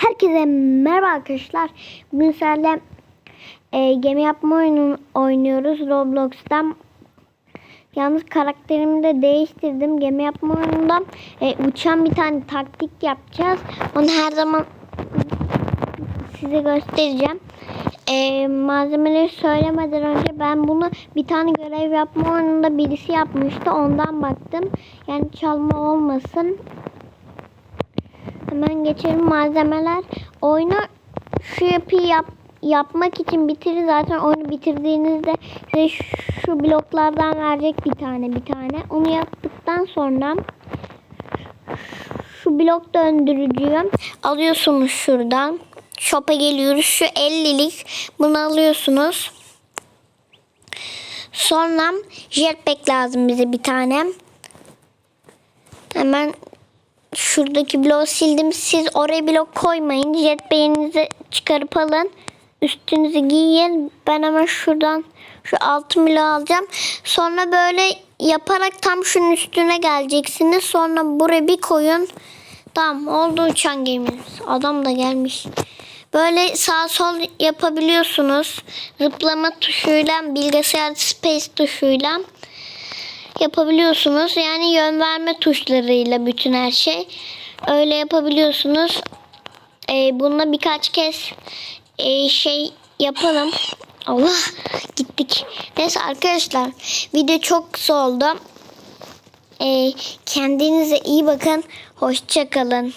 Herkese merhaba arkadaşlar. Bugün sizlerle e, gemi yapma oyunu oynuyoruz Roblox'tan. Yalnız karakterimi de değiştirdim. Gemi yapma oyunundan e, uçan bir tane taktik yapacağız. Onu her zaman size göstereceğim. E, malzemeleri söylemeden önce ben bunu bir tane görev yapma oyununda birisi yapmıştı. Ondan baktım. Yani çalma olmasın. Hemen geçelim malzemeler. Oyunu şu yapıyı yap, yapmak için bitirin. Zaten oyunu bitirdiğinizde size şu bloklardan verecek bir tane bir tane. Onu yaptıktan sonra şu blok döndürücüyü alıyorsunuz şuradan. Shop'a geliyoruz. Şu 50'lik bunu alıyorsunuz. Sonra jetpack lazım bize bir tane. Hemen şuradaki bloğu sildim. Siz oraya blok koymayın. Jetpack'inizi çıkarıp alın. Üstünüzü giyin. Ben hemen şuradan şu altı bloğu alacağım. Sonra böyle yaparak tam şunun üstüne geleceksiniz. Sonra buraya bir koyun. Tamam oldu uçan geminiz. Adam da gelmiş. Böyle sağ sol yapabiliyorsunuz. Zıplama tuşuyla, bilgisayar space tuşuyla yapabiliyorsunuz. Yani yön verme tuşlarıyla bütün her şey. Öyle yapabiliyorsunuz. Ee, bununla birkaç kez e, şey yapalım. Allah gittik. Neyse arkadaşlar video çok kısa oldu. Ee, kendinize iyi bakın. Hoşça kalın.